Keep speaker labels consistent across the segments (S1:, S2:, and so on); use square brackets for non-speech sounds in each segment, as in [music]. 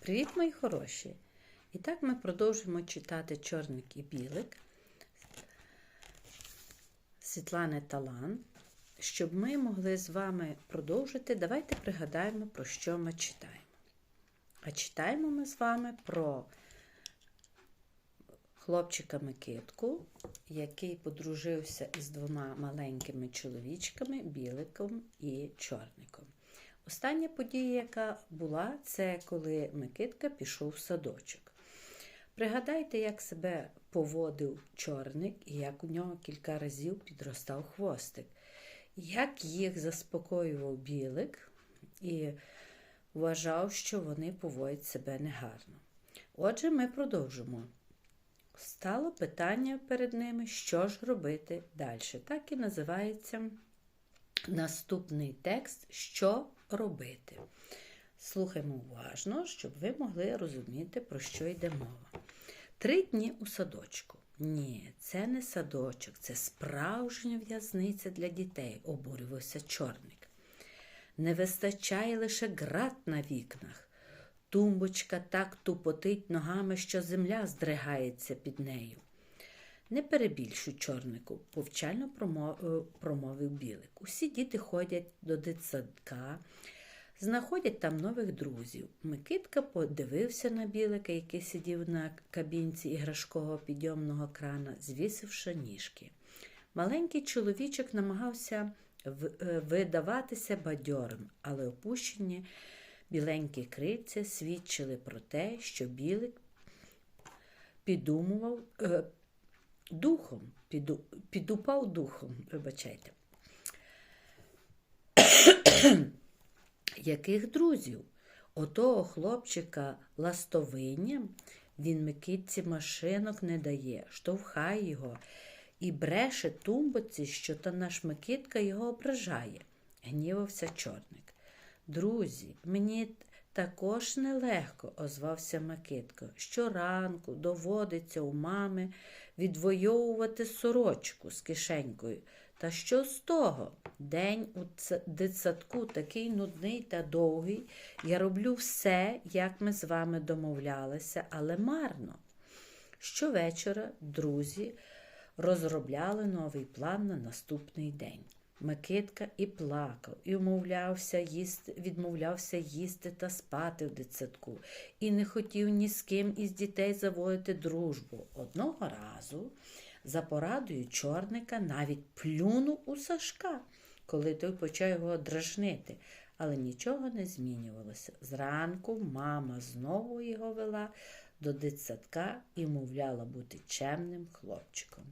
S1: Привіт, мої хороші! І так ми продовжуємо читати Чорник і білик Світлани Талан. Щоб ми могли з вами продовжити, давайте пригадаємо, про що ми читаємо. А читаємо ми з вами про хлопчика Микитку, який подружився із двома маленькими чоловічками, біликом і чорником. Остання подія, яка була, це коли Микитка пішов в садочок. Пригадайте, як себе поводив чорник і як у нього кілька разів підростав хвостик, як їх заспокоював білик і вважав, що вони поводять себе негарно. Отже, ми продовжимо. Стало питання перед ними, що ж робити далі. Так і називається наступний текст Що робити. Слухаймо уважно, щоб ви могли розуміти, про що йде мова. Три дні у садочку. Ні, це не садочок, це справжня в'язниця для дітей, обурювався чорник. Не вистачає лише град на вікнах. Тумбочка так тупотить ногами, що земля здригається під нею. Не перебільшуй, чорнику, повчально промовив білик. Усі діти ходять до дитсадка, знаходять там нових друзів. Микитка подивився на білика, який сидів на кабінці іграшкового підйомного крана, звісивши ніжки. Маленький чоловічок намагався видаватися бадьорим, але опущені біленькі крильця свідчили про те, що білик підумував духом, піду, підупав духом, вибачайте. [coughs] Яких друзів? Отого хлопчика ластовиння він Микитці машинок не дає, штовхає його і бреше тумбоці, що та наш Микитка його ображає, гнівався чорник. Друзі, мені також нелегко, озвався Микитко. Щоранку доводиться у мами відвоювати сорочку з кишенькою. Та що з того? День у дитсадку такий нудний та довгий. Я роблю все, як ми з вами домовлялися, але марно. Щовечора друзі розробляли новий план на наступний день. Микитка і плакав, і умовлявся їсти, відмовлявся їсти та спати в дитсадку, і не хотів ні з ким із дітей заводити дружбу. Одного разу, за порадою чорника, навіть плюнув у Сашка, коли той почав його дражнити. Але нічого не змінювалося. Зранку мама знову його вела до дитсадка і мовляла бути чемним хлопчиком.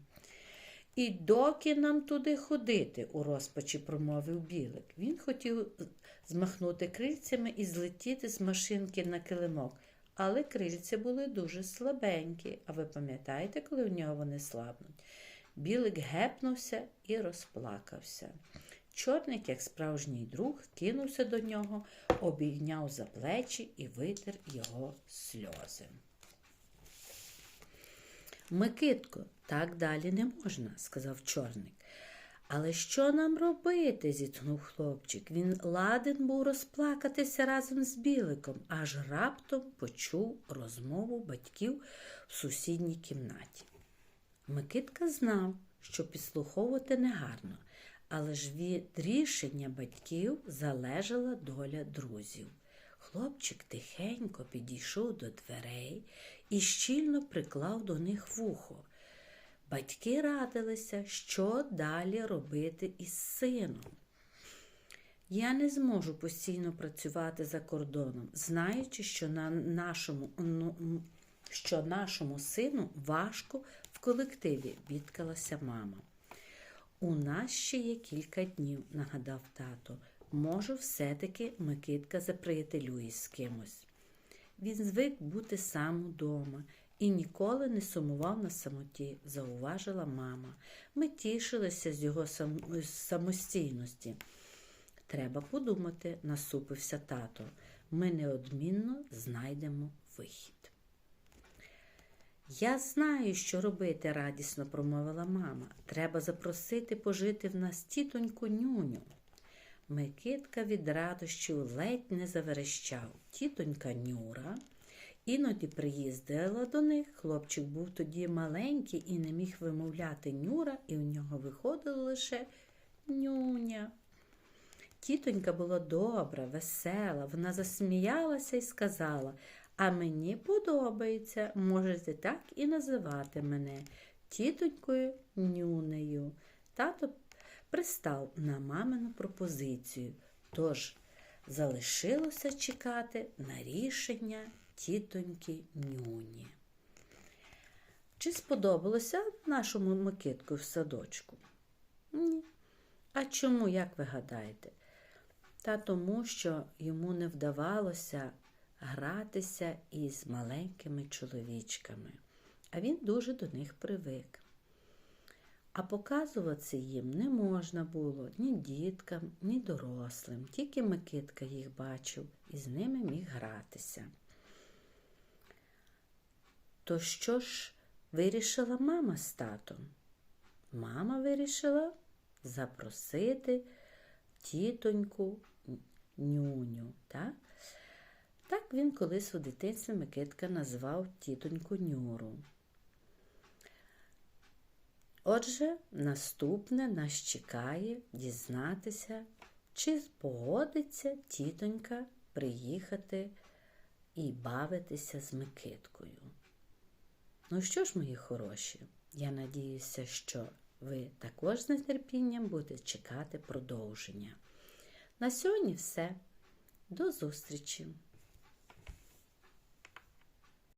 S1: І доки нам туди ходити, у розпачі промовив білик. Він хотів змахнути крильцями і злетіти з машинки на килимок, але крильця були дуже слабенькі. А ви пам'ятаєте, коли в нього вони слабнуть? Білик гепнувся і розплакався. Чорник, як справжній друг, кинувся до нього, обійняв за плечі і витер його сльози. Микитко, так далі не можна, сказав чорник. Але що нам робити? зітхнув хлопчик. Він ладен був розплакатися разом з біликом, аж раптом почув розмову батьків в сусідній кімнаті. Микитка знав, що підслуховувати негарно, але ж від рішення батьків залежала доля друзів. Хлопчик тихенько підійшов до дверей і щільно приклав до них вухо. Батьки радилися, що далі робити із сином. Я не зможу постійно працювати за кордоном, знаючи, що на нашому, ну, що нашому сину важко в колективі, бідкалася мама. У нас ще є кілька днів, нагадав тато. Може, все-таки Микитка заприятелює з кимось. Він звик бути сам удома і ніколи не сумував на самоті, зауважила мама. Ми тішилися з його сам... самостійності. Треба подумати, насупився тато. Ми неодмінно знайдемо вихід. Я знаю, що робити, радісно промовила мама. Треба запросити пожити в нас тітоньку нюню. Микитка від радощів ледь не заверещав. Тітонька Нюра Іноді приїздила до них. Хлопчик був тоді маленький і не міг вимовляти нюра, і у нього виходило лише нюня. Тітонька була добра, весела. Вона засміялася і сказала: А мені подобається, можете так і називати мене тітонькою нюнею. Тато пристав на мамину пропозицію, тож залишилося чекати на рішення тітоньки нюні. Чи сподобалося нашому Микитку в садочку? Ні. А чому, як ви гадаєте? Та тому, що йому не вдавалося гратися із маленькими чоловічками, а він дуже до них привик. А показуватися їм не можна було ні діткам, ні дорослим, тільки Микитка їх бачив і з ними міг гратися. То що ж вирішила мама з татом? Мама вирішила запросити тітоньку нюню. Так? так він колись у дитинстві Микитка назвав тітоньку Нюру. Отже, наступне нас чекає дізнатися, чи погодиться тітонька приїхати і бавитися з Микиткою. Ну що ж, мої хороші, я надіюся, що ви також з нетерпінням будете чекати продовження. На сьогодні все. До зустрічі!